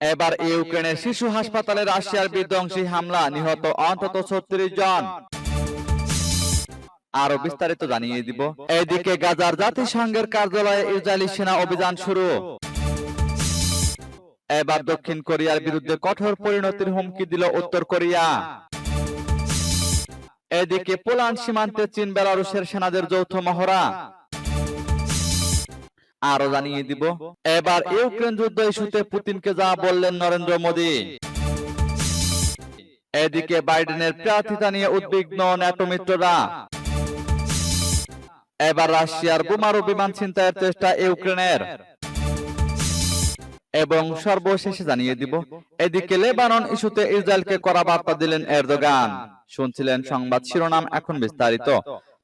এবার ইউক্রেনের শিশু হাসপাতালে রাশিয়ার বিধ্বংসী হামলা নিহত অন্তত ছত্রিশ জন। আরও বিস্তারিত জানিয়ে দিব। এদিকে গাজার জাতিসংঘের কার্যালয়ে ইসরায়েলি সেনা অভিযান শুরু। এবার দক্ষিণ কোরিয়ার বিরুদ্ধে কঠোর পরিণতির হুমকি দিল উত্তর কোরিয়া। এদিকে পোল্যান্ড সীমান্তে চীন বেলারুশের সেনাদের যৌথ মহড়া। আরও জানিয়ে দিব। এবার ইউক্রেন যুদ্ধ ইস্যুতে পুতিনকে যা বললেন নরেন্দ্র মোদী। এদিকে বাইডেনের প্রার্থিতা নিয়ে উদ্বিগ্ন ন্যাটো মিত্ররা এবার রাশিয়ার বোমারু বিমান ছিনতাইয়ের চেষ্টা ইউক্রেনের। এবং সর্বশেষে জানিয়ে দিব এদিকে লেবানন ইস্যুতে ইসরায়েলকে করা বার্তা দিলেন এরদোগান। শুনছিলেন সংবাদ শিরোনাম এখন বিস্তারিত।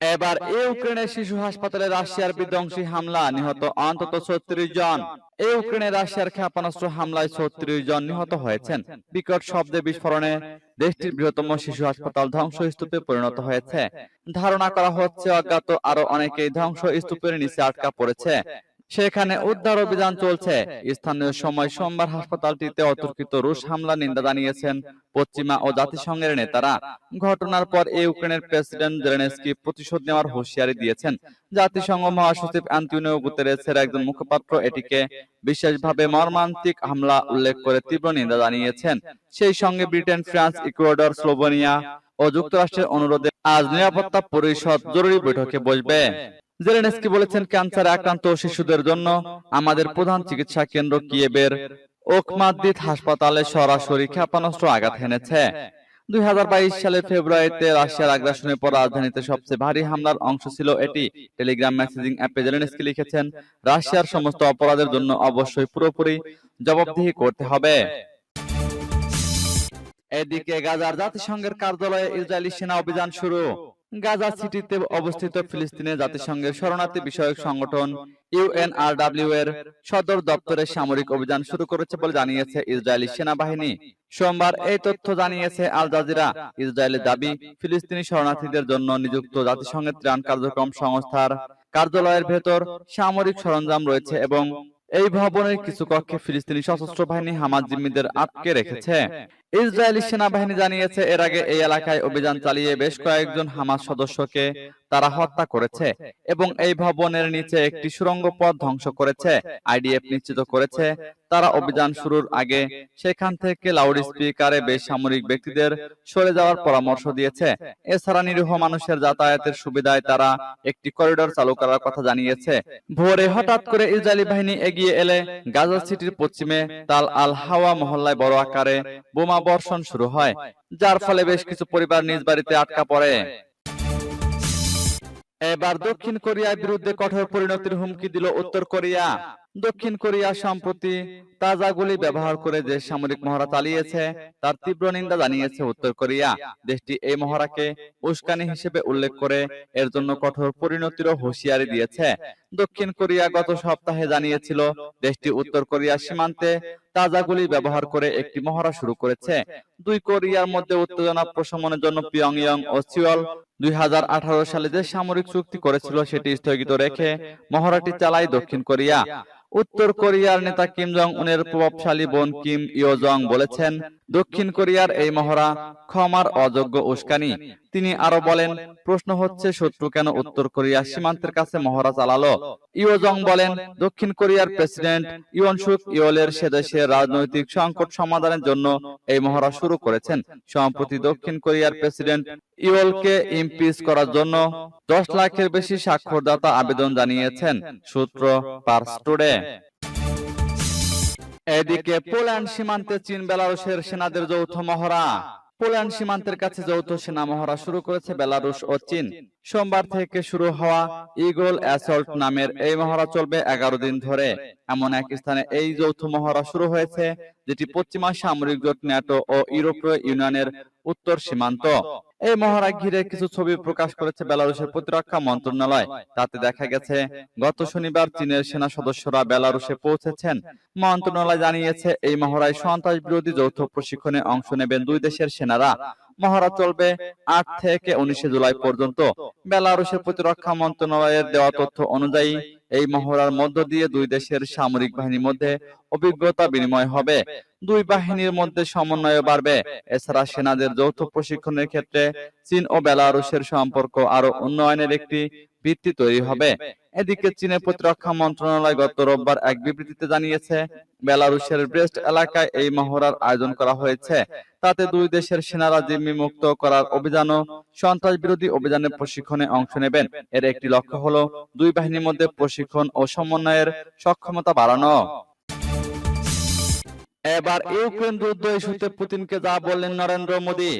এবার ইউক্রেনের শিশু হাসপাতালে রাশিয়ার বিধ্বংসী হামলা নিহত অন্তত ছত্রিশ জন। ইউক্রেনের রাশিয়ার ক্ষেপণাস্ত্র হামলায় ছত্রিশ জন নিহত হয়েছেন। বিকট শব্দে বিস্ফোরণে দেশটির বৃহত্তম শিশু হাসপাতাল ধ্বংসস্তূপে পরিণত হয়েছে। ধারণা করা হচ্ছে অজ্ঞাত আরও অনেকেই ধ্বংস স্তূপের নিচে আটকা পড়েছে। সেখানে উদ্ধার অভিযান চলছে। স্থানীয় সময় সোমবার হাসপাতালটিতে অতর্কিত রুশ হামলা নিন্দা জানিয়েছেন পশ্চিমা ও জাতিসংঘের নেতারা। ঘটনার পর ইউক্রেনের প্রেসিডেন্ট জেলেনস্কি প্রতিশোধ নেওয়ার হুঁশিয়ারি দিয়েছেন। জাতিসংঘ মহাসচিব অ্যান্টনিও গুতেরেসের একজন মুখপাত্র এটিকে বিশেষভাবে মর্মান্তিক হামলা উল্লেখ করে তীব্র নিন্দা জানিয়েছেন। সেই সঙ্গে ব্রিটেন ফ্রান্স ইকুয়েডর স্লোভেনিয়া ও যুক্তরাষ্ট্রের অনুরোধে আজ নিরাপত্তা পরিষদ জরুরি বৈঠকে বসবে। জেলেনস্কি বলেছেন ক্যান্সারে আক্রান্ত শিশুদের জন্য আমাদের প্রধান চিকিৎসা কেন্দ্র কিয়েবের ওকমাদ্দিত হাসপাতালে সরাসরি ক্ষেপণাস্ত্র আঘাত হেনেছে। দুই সালের ফেব্রুয়ারিতে রাশিয়ার আগ্রাসনের পর রাজধানীতে সবচেয়ে ভারী হামলার অংশ ছিল এটি। টেলিগ্রাম মেসেজিং অ্যাপে জেলেনস্কি লিখেছেন, রাশিয়ার সমস্ত অপরাধের জন্য অবশ্যই পুরোপুরি জবাবদিহি করতে হবে। এদিকে গাজার জাতিসংঘের কার্যালয়ে ইসরায়েলি সেনা অভিযান শুরু। গাজা সিটিতে অবস্থিত ফিলিস্তিনের জাতিসংঘের শরণার্থী বিষয়ক সংগঠন ইউএনআরডব্লিউ এর সদর দপ্তরে সামরিক অভিযান শুরু করেছে বলে জানিয়েছে ইসরায়েলি সেনাবাহিনী। সোমবার এই তথ্য জানিয়েছে আল জাজিরা। ইসরায়েলের দাবি ফিলিস্তিনি শরণার্থীদের জন্য নিযুক্ত জাতিসংঘের ত্রাণ কার্যক্রম সংস্থার কার্যালয়ের ভেতর সামরিক সরঞ্জাম রয়েছে এবং এই ভবনের কিছু কক্ষে ফিলিস্তিনি সশস্ত্র বাহিনী হামাজ জিম্মিদের আটকে রেখেছে। ইসরায়েলি সেনাবাহিনী জানিয়েছে এর আগে এই এলাকায় অভিযান চালিয়ে বেশ কয়েকজন হামাস সদস্যকে তারা হত্যা করেছে এবং এই ভবনের নিচে একটি সুড়ঙ্গ পথ ধ্বংস করেছে আইডিএফ নিশ্চিত করেছে। তারা অভিযান শুরুর আগে সেখান থেকে লাউড স্পিকারে বেসামরিক ব্যক্তিদের সরে যাওয়ার পরামর্শ দিয়েছে। এছাড়া নিরীহ মানুষের যাতায়াতের সুবিধায় তারা একটি করিডোর চালু করার কথা জানিয়েছে। ভোরে হঠাৎ করে ইসরায়েলি বাহিনী এগিয়ে এলে গাজা সিটির পশ্চিমে তাল আল হাওয়া মহল্লায় বড় আকারে বোমা বর্ষণ শুরু হয়, যার ফলে বেশ কিছু পরিবার নিজ বাড়িতে আটকা পড়ে। এবার দক্ষিণ কোরিয়ার বিরুদ্ধে কঠোর পরিণতির হুমকি দিল উত্তর কোরিয়া। দক্ষিণ কোরিয়া সম্প্রতি তাজা গুলি ব্যবহার করে যে সামরিক মহড়া চালিয়েছে, তার তীব্র নিন্দা জানিয়েছে উত্তর কোরিয়া। দেশটি এই মহড়াকে উস্কানি হিসেবে উল্লেখ করে এর জন্য কঠোর পরিণতিরও হুঁশিয়ারি দিয়েছে। দক্ষিণ কোরিয়া গত সপ্তাহে জানিয়েছিল, দেশটি উত্তর কোরিয়ার সীমান্তে তাজা গুলি ব্যবহার করে একটি মহড়া শুরু করেছে। দুই কোরিয়ার মধ্যে উত্তেজনা প্রশমনের জন্য পিয়ংইয়ং ও সিওল দুই হাজার আঠারো সালে যে সামরিক চুক্তি করেছিল, সেটি স্থগিত রেখে মহড়াটি চালায় দক্ষিণ কোরিয়া। উত্তর কোরিয়ার নেতা কিম জং উনের প্রভাবশালী বোন কিম ইয় জং বলেছেন দক্ষিণ কোরিয়ার এই মহড়া ক্ষমার অযোগ্য উস্কানি। তিনি আরও বলেন প্রশ্ন হচ্ছে শত্রু কেন উত্তর কোরিয়ার সীমান্তের কাছে মহড়া চালালো। ইয় জং বলেন দক্ষিণ কোরিয়ার প্রেসিডেন্ট ইয়ন সুক ইয়লের সে দেশের রাজনৈতিক সংকট সমাধানের জন্য এই মহড়া শুরু করেছেন। সম্প্রতি দক্ষিণ কোরিয়ার প্রেসিডেন্ট ইওলকে ইমপিচ করার জন্য দশ লাখের বেশি স্বাক্ষরদাতা আবেদন জানিয়েছেন সূত্র পার্স টুডে এদিকে পোল্যান্ড সীমান্তে চীন বেলারুশের সেনাদের যৌথ মহড়া। পোল্যান্ড সীমান্তের কাছে যৌথ সেনা মহড়া শুরু করেছে বেলারুশ ও চীন। সোমবার থেকে শুরু হওয়া ইগল অ্যাসল্ট নামের এই মহড়া চলবে এগারো দিন ধরে। এমন এক স্থানে এই যৌথ মহড়া শুরু হয়েছে যেটি পশ্চিমা সামরিক জোট ন্যাটো ও ইউরোপীয় ইউনিয়নের উত্তর সীমান্ত। এই মহড়া ঘিরে কিছু ছবি প্রকাশ করেছে বেলারুশের প্রতিরক্ষা মন্ত্রণালয়। তাতে দেখা গেছে, গত শনিবার চীনের সেনা সদস্যরা বেলারুশে পৌঁছেছেন। মন্ত্রণালয় জানিয়েছে, এই মহড়ায় সন্ত্রাস বিরোধী যৌথ প্রশিক্ষণে অংশ নেবেন দুই দেশের সেনারা। মহড়া চলবে আট থেকে উনিশে জুলাই পর্যন্ত। বেলারুশের প্রতিরক্ষা মন্ত্রণালয়ের দেওয়া তথ্য অনুযায়ী এই মহড়ার মধ্য দিয়ে দুই দেশের সামরিক বাহিনীর মধ্যে অভিজ্ঞতা বিনিময় হবে। দুই বাহিনীর মধ্যে সমন্বয় বাড়বে। এছাড়া সেনাদের যৌথ প্রশিক্ষণের ক্ষেত্রে চীন ও বেলারুশের সম্পর্ক আরও উন্নয়নের একটি ভিত্তি তৈরি হবে এদিকে চীনের প্রতিরক্ষা মন্ত্রণালয় গত রোববার এক বিবৃতিতে জানিয়েছে বেলারুশের ব্রেস্ট এলাকায় এই মহড়ার আয়োজন করা হয়েছে। তাতে দুই দেশের সেনারা জিম্মি মুক্ত করার অভিযান ও সন্ত্রাস বিরোধী অভিযানের প্রশিক্ষণে অংশ নেবেন। এর একটি লক্ষ্য হলো দুই বাহিনীর মধ্যে প্রশিক্ষণ ও সমন্বয়ের সক্ষমতা বাড়ানো। এবার ইউক্রেন যুদ্ধ ইস্যুতে পুতিনকে যা বললেন নরেন্দ্র মোদী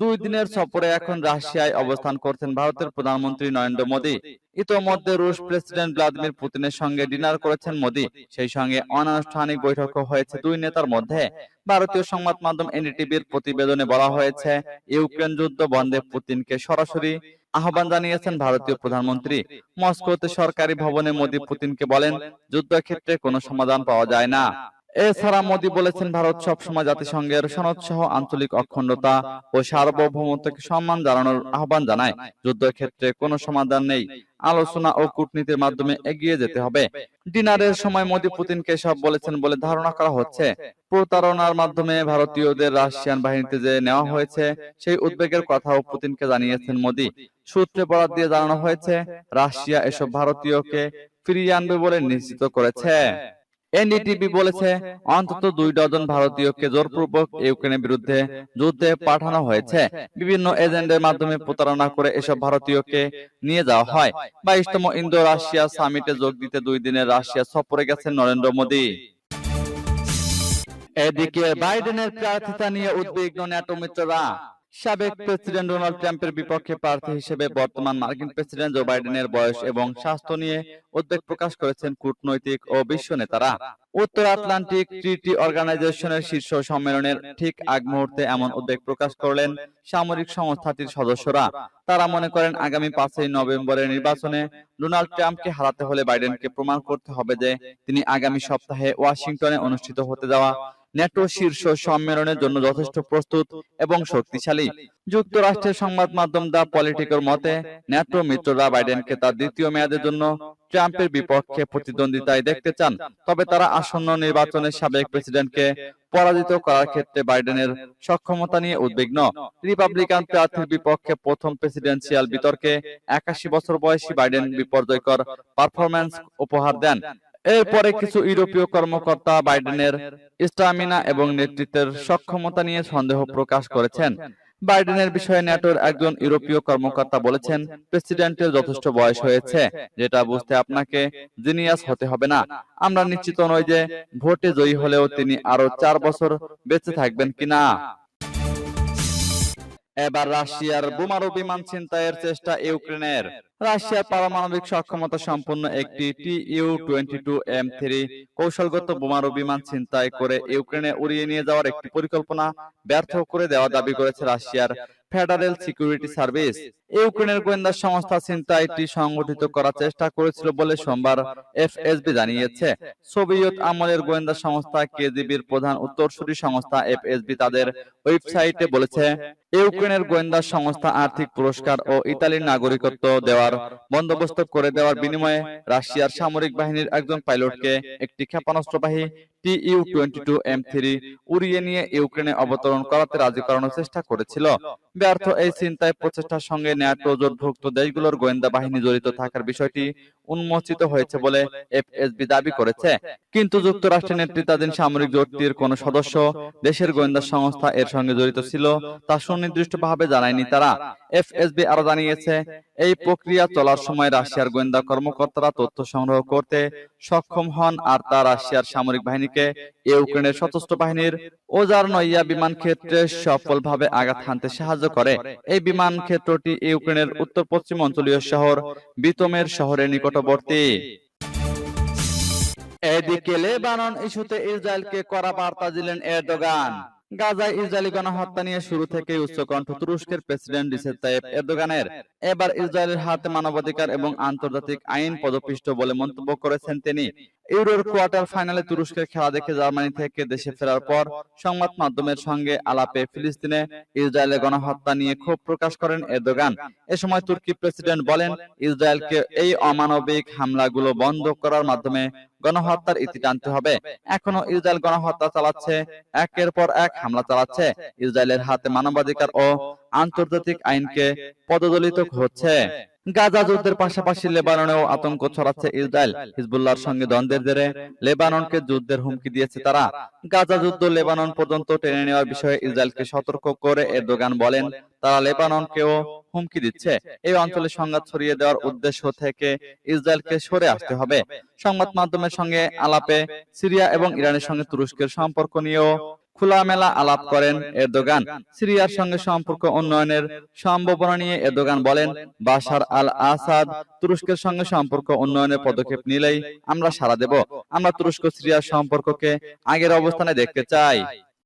দুই দিনের সফরে এখন রাশিয়ায় অবস্থান করছেন ভারতের প্রধানমন্ত্রী নরেন্দ্র মোদী। ইতোমধ্যে রুশ প্রেসিডেন্ট ভ্লাদিমির পুতিনের সঙ্গে ডিনার করেছেন মোদী। সেই সঙ্গে অনানুষ্ঠানিক বৈঠকও হয়েছে দুই নেতার মধ্যে। ভারতীয় সংবাদ মাধ্যম এনডিটিভির প্রতিবেদনে বলা হয়েছে ইউক্রেন যুদ্ধ বন্ধে পুতিনকে সরাসরি আহ্বান জানিয়েছেন ভারতীয় প্রধানমন্ত্রী। মস্কোতে সরকারি ভবনে মোদী পুতিনকে বলেন যুদ্ধক্ষেত্রে কোনো সমাধান পাওয়া যায় না। এছাড়া মোদী বলেছেন, ভারত সবসময় জাতিসংঘের সনদ সহ আঞ্চলিক অখণ্ডতা ও সার্বভৌমত্বকে সম্মান জানানোর আহ্বান জানায়। যুদ্ধক্ষেত্রে কোনো সমাধান নেই। আলোচনা ও কূটনীতির মাধ্যমে এগিয়ে যেতে হবে। ডিনারের সময় মোদী পুতিনকে সব বলেছেন বলে ধারণা করা হচ্ছে। প্রতারণার মাধ্যমে ভারতীয়দের রাশিয়ান বাহিনীতে যে নেওয়া হয়েছে, সেই উদ্বেগের কথাও পুতিনকে জানিয়েছেন মোদী। সূত্রে বরাদ দিয়ে জানানো হয়েছে, রাশিয়া এসব ভারতীয়কে ফিরিয়ে আনবে বলে নিশ্চিত করেছে। এনডিটিভি বলেছে অন্তত দুই ডজন ভারতীয়কে জোরপূর্বক ইউক্রেনের বিরুদ্ধে যুদ্ধে পাঠানো হয়েছে। বিভিন্ন এজেন্টের মাধ্যমে প্রতারণা করে এসব ভারতীয়কে নিয়ে যাওয়া হয়। বাইশতম ইন্দো রাশিয়া সামিটে যোগ দিতে দুই দিনের রাশিয়া সফরে গেছেন নরেন্দ্র মোদী। এদিকে বাইডেনের প্রার্থিতা নিয়ে উদ্বিগ্ন ন্যাটো মিত্ররা। সাবেক প্রেসিডেন্ট ডোনাল্ড ট্রাম্পের বিপক্ষে প্রার্থী হিসেবে বর্তমান মার্কিন প্রেসিডেন্ট জো বাইডেনের বয়স এবং স্বাস্থ্য নিয়ে উদ্বেগ প্রকাশ করেছেন কূটনৈতিক ও বিশ্ব নেতারা উত্তর আটলান্টিক ট্রিটি অর্গানাইজেশনের শীর্ষ সম্মেলনের ঠিক আগ মুহূর্তে এমন উদ্বেগ প্রকাশ করলেন সামরিক সংস্থাটির সদস্যরা। তারা মনে করেন আগামী পাঁচই নভেম্বরের নির্বাচনে ডোনাল্ড ট্রাম্পকে হারাতে হলে বাইডেনকে প্রমাণ করতে হবে যে তিনি আগামী সপ্তাহে ওয়াশিংটনে অনুষ্ঠিত হতে যাওয়া ন্যাটো শীর্ষ সম্মেলনের জন্য যথেষ্ট প্রস্তুত এবং শক্তিশালী। যুক্তরাষ্ট্রের সংবাদ মাধ্যম দা পলিটিকর মতে ন্যাটো মিত্ররা বাইডেনকে তার দ্বিতীয় মেয়াদের জন্য ট্রাম্পের বিপক্ষে প্রতিদ্বন্দ্বিতায় দেখতে চান। তবে তারা আসন্ন নির্বাচনে সাবেক প্রেসিডেন্টকে পরাজিত করার ক্ষেত্রে বাইডেনের সক্ষমতা নিয়ে উদ্বিগ্ন। রিপাবলিকান প্রার্থীর বিপক্ষে প্রথম প্রেসিডেন্সিয়াল বিতর্কে একাশি বছর বয়সী বাইডেন বিপর্যয়কর পারফরম্যান্স উপহার দেন। এরপরে কিছু ইউরোপীয় কর্মকর্তা বাইডেনের স্টামিনা এবং নেতৃত্বের সক্ষমতা নিয়ে সন্দেহ প্রকাশ করেছেন। বাইডেনের বিষয়ে ন্যাটোর একজন ইউরোপীয় কর্মকর্তা বলেছেন প্রেসিডেন্টের যথেষ্ট বয়স হয়েছে যেটা বুঝতে আপনাকে জিনিয়াস হতে হবে না। আমরা নিশ্চিত নই যে ভোটে জয়ী হলেও তিনি আরও চার বছর বেঁচে থাকবেন কিনা। এবার রাশিয়ার বোমারু বিমান ছিনতাইয়ের চেষ্টা ইউক্রেনের। রাশিয়ার পারমাণবিক সক্ষমতা সম্পন্ন একটি T U twenty two M three কৌশলগত বোমারু বিমান ছিনতাই করে ইউক্রেনে উড়িয়ে নিয়ে যাওয়ার একটি পরিকল্পনা ব্যর্থ করে দেওয়া দাবি করেছে রাশিয়ার ফেডারেল সিকিউরিটি সার্ভিস ইউক্রেনের গোয়েন্দা সংস্থা ছিনতাইটি সংগঠিত করার চেষ্টা করেছিল বলে সোমবার এফএসবি জানিয়েছে। সোভিয়েত আমলের গোয়েন্দা সংস্থা কেজিবির প্রধান উত্তরসূরি সংস্থা এফএসবি তাদের ওয়েবসাইটে বলেছে, ইউক্রেনের গোয়েন্দা সংস্থা আর্থিক পুরস্কার ও ইতালির নাগরিকত্ব দেওয়ার বন্দোবস্ত করে দেওয়ার বিনিময়ে রাশিয়ার সামরিক বাহিনীর একজন পাইলটকে একটি ক্ষেপণাস্ত্রবাহী T U twenty two M three উড়িয়ে নিয়ে ইউক্রেনে অবতরণ করাতে রাজি করানোর চেষ্টা করেছিল। ব্যর্থ এই চিন্তায় প্রচেষ্টার সঙ্গে ন্যাটো জোটভুক্ত দেশগুলোর গোয়েন্দা বাহিনী জড়িত থাকার বিষয়টি উন্মোচিত হয়েছে বলে এফএসবি দাবি করেছে। কিন্তু যুক্তরাষ্ট্রের নেতৃত্বাধীন সামরিক জোটটির কোন সদস্য দেশের গোয়েন্দা সংস্থা এর সঙ্গে জড়িত ছিল তা সুনির্দিষ্টভাবে জানায়নি তারা। এফএসবি আরও জানিয়েছে, এই প্রক্রিয়া চলার সময় রাশিয়ার গোয়েন্দা কর্মকর্তারা তথ্য সংগ্রহ করতে সক্ষম হন আর তা রাশিয়ার সামরিক বাহিনীকে ইউক্রেনের সশস্ত্র বাহিনীর ওজার নইয়া বিমান ক্ষেত্রে সফলভাবে আঘাত হানতে সাহায্য করে। এই বিমান ক্ষেত্রটি ইউক্রেনের উত্তর পশ্চিম অঞ্চলীয় শহর বিতমের শহরের নিকটবর্তী। এদিকে লেবানন ইস্যুতে ইসরায়েলকে করা বার্তা দিলেন এরদোগান। গাজায় ইসরায়েলি গণহত্যা নিয়ে শুরু থেকে উচ্চকণ্ঠ তুরস্কের প্রেসিডেন্ট রিসেপ তাইপ এরদোগানের। এবার ইসরায়েলের হাতে মানবাধিকার এবং আন্তর্জাতিক আইন পদপিষ্ট বলে মন্তব্য করেছেন তিনি। ইউরোর কোয়ার্টার ফাইনালে তুরস্কের খেলা দেখে জার্মানি থেকে দেশে ফেরার পর সংবাদ মাধ্যমের সঙ্গে আলাপে ফিলিস্তিনে ইসরায়েলের গণহত্যা নিয়ে ক্ষোভ প্রকাশ করেন এরদোগান। এ সময় তুর্কি প্রেসিডেন্ট বলেন, ইসরায়েলকে এই অমানবিক হামলাগুলো বন্ধ করার মাধ্যমে গণহত্যার ইতি টানতে হবে। এখনও ইসরায়েল গণহত্যা চালাচ্ছে, একের পর এক হামলা চালাচ্ছে। ইসরায়েলের হাতে মানবাধিকার ও আন্তর্জাতিক আইনকে পদদলিত হচ্ছে গাজা যুদ্ধের পাশাপাশি লেবাননেও আতঙ্ক ছড়াচ্ছে ইসরায়েল। হিজবুল্লাহর সঙ্গে দ্বন্দ্বের জেরে লেবাননকে যুদ্ধের হুমকি দিয়েছে তারা। গাজা যুদ্ধ লেবানন পর্যন্ত টেনে নেওয়ার বিষয়ে ইসরায়েলকে সতর্ক করে এরদোগান বলেন। তারা লেবাননকেও হুমকি দিচ্ছে। এই অঞ্চলে সংঘাত ছড়িয়ে দেওয়ার উদ্দেশ্য থেকে ইসরায়েলকে সরে আসতে হবে। সংবাদ মাধ্যমের সঙ্গে আলাপে সিরিয়া এবং ইরানের সঙ্গে তুরস্কের সম্পর্ক নিয়েও খোলামেলা আলাপ করেন এরদোগান। সিরিয়ার সঙ্গে সম্পর্ক উন্নয়নের সম্ভাবনা নিয়ে এরদোগান বলেন বাশার আল আসাদ তুরস্কের সঙ্গে সম্পর্ক উন্নয়নের পদক্ষেপ নিলেই আমরা সাড়া দেব। আমরা তুরস্ক সিরিয়ার সম্পর্ককে আগের অবস্থানে দেখতে চাই।